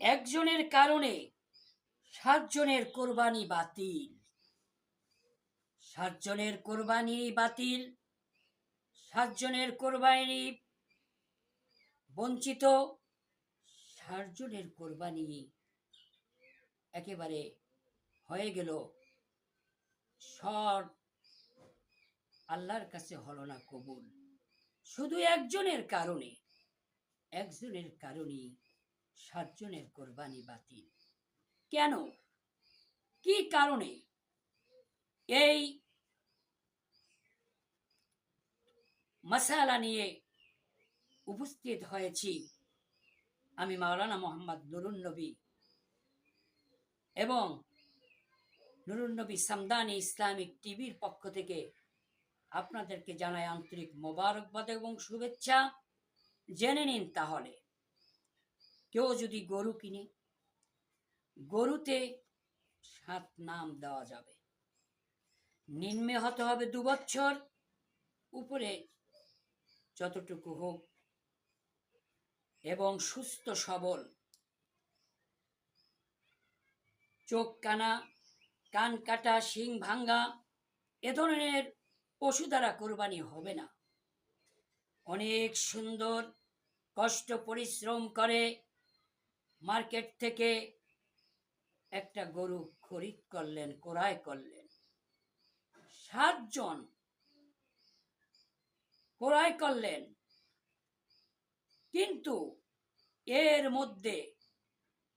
একজনের কারণে সাতজনের কোরবানি বাতিল। সাতজনের কোরবানি বাতিল, সাতজনের কোরবানি বঞ্চিত, সাতজনের কোরবানি একেবারে হয়ে গেল। সব আল্লাহর কাছে হলো না কবুল। শুধু একজনের কারণে একজনের কারণে সাতজনের কোরবানি বাতিল। কেন? কি কারণে? এই মশালা নিয়ে উপস্থিত হয়েছি আমি মাওলানা মোহাম্মদ নুরুন নবী এবং নুরুন নবী সামদানি ইসলামিক টিভির পক্ষ থেকে আপনাদেরকে জানাই আন্তরিক মোবারকবাদ এবং শুভেচ্ছা। জেনে নিন তাহলে। কেউ যদি গরু কিনে, গরুতে সাত নাম দেওয়া যাবে। নিম্নে হতে হবে দু বছর, উপরে যতটুকু হোক, এবং সুস্থ, সবল। চোখ কানা, কান কাটা, শিং ভাঙ্গা, এ ধরনের পশু দ্বারা কোরবানি হবে না। অনেক সুন্দর, কষ্ট, পরিশ্রম করে মার্কেট থেকে একটা গরু খরিদ করলেন, ক্রয় করলেন। সাতজন ক্রয় করলেন। কিন্তু এর মধ্যে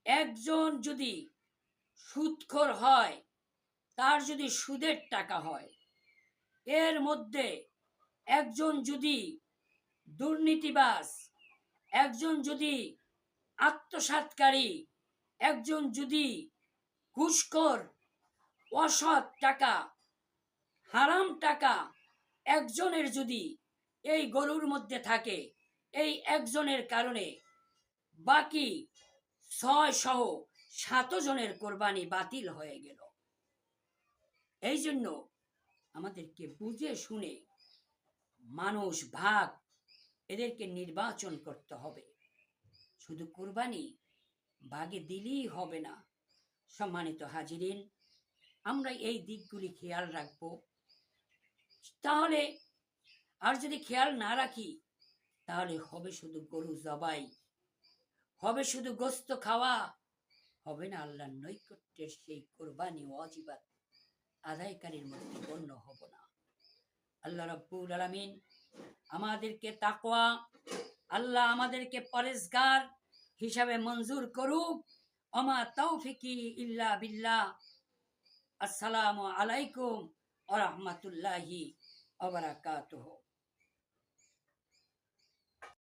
একজন যদি সুদখোর হয়, তার যদি সুদের টাকা হয়, এর মধ্যে একজন যদি দুর্নীতিবাস একজন যদি আত্মসাৎকারী একজন যদি ঘুষখোর, অসৎ টাকা, হারাম টাকা একজনের যদি এই গরুর মধ্যে থাকে, এই একজনের কারণে বাকি ছয় সহ সাত জনের কোরবানি বাতিল হয়ে গেল। এই জন্য আমাদেরকে বুঝে শুনে মানুষ ভাগ এদেরকে নির্বাচন করতে হবে। শুধু কোরবানি ভাগে দিলেই হবে না। সম্মানিত হাজিরিন, আমরা এই দিকগুলি খেয়াল রাখব। তাহলে, আর যদি খেয়াল না রাখি, তাহলে হবে শুধু গরু জবাই, হবে শুধু গোস্ত খাওয়া, হবে না আল্লাহর নৈকট্যের সেই কোরবানি অজিবাত আদায়কারীর মধ্যে গণ্য হব না। আল্লাহ রব্বুল আলামিন আমাদেরকে তাকওয়া, আল্লাহ আমাদেরকে পরেশগার হিসাবে মঞ্জুর করুক। অমা তৌফিকি ইল্লা বিল্লাহ। আসসালামু আলাইকুম ওয়া রহমতুল্লাহি অবরাকাত